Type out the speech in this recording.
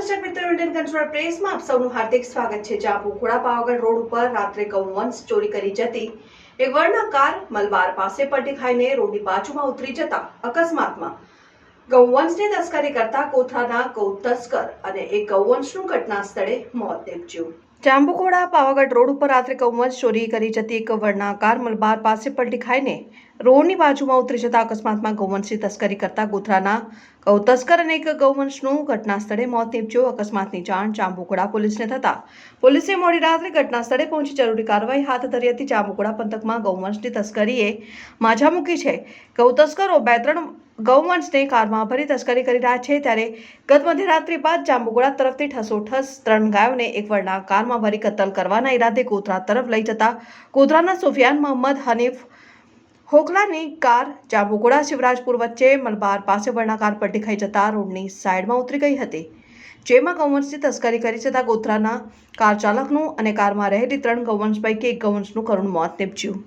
Bulletin consumer પ્રેસમાં આપ સૌનું હાર્દિક સ્વાગત છે. જ્યાં ભૂખોડા પાવાગઢ રોડ ઉપર રાત્રે ગૌવંશ ચોરી કરી જતી એક વર્ણા કાર મલબાર પાસે પલટી ખાઈને રોડની બાજુમાં ઉતરી જતા અકસ્માતમાં ગૌવંશની તસ્કરી કરતા કોથરાના ગૌ તસ્કર અને એક ગૌવંશનું ઘટના સ્થળે મોત નીપજ્યું. જાંબુઘોડા પાવાગઢ રોડ ઉપર રાત્રે ગૌવંશ ચોરી કરી જતી એક વર્ણા કાર મલબાર પાસે પલટી ખાઈને રોડની બાજુમાં ઉતરી જતા અકસ્માતમાં ગૌવંશની તસ્કરી કરતા ગોધરાના ગૌ તસ્કર અને એક ગૌવંશનું ઘટના સ્થળે મોત નીપજ્યું. અકસ્માતની જાણ જાંબુકોડા પોલીસને થતા પોલીસે મોડી રાત્રે ઘટના સ્થળે પહોંચી જરૂરી કાર્યવાહી હાથ ધરી હતી. જાંબુકોડા પંથકમાં ગૌવંશની તસ્કરીએ માજા મૂકી છે. ગૌ તસ્કરો બે ત્રણ ગૌવંશને કારમાં ભરી તસ્કરી કરી રહ્યા છે ત્યારે ગત મધ્યરાત્રિ બાદ જાંબુગોળા તરફથી ઠસોઠસ ત્રણ ગાયોને એક વળના કારમાં ભરી કતલ કરવાના ઈરાદે ગોધરા તરફ લઈ જતા ગોધરાના સુફિયાન મોહમ્મદ હનીફ હોકલાની કાર જાંબુગોળા શિવરાજપુર વચ્ચે મલબાર પાસે વળના કાર પલટી ખાઈ જતા રોડની સાઈડમાં ઉતરી ગઈ હતી. જેમાં ગૌવંશની તસ્કરી કરી જતા ગોધરાના કાર ચાલકનું અને કારમાં રહેલી ત્રણ ગૌવંશ પૈકી એક ગૌવંશનું કરુણ મોત નીપજ્યું.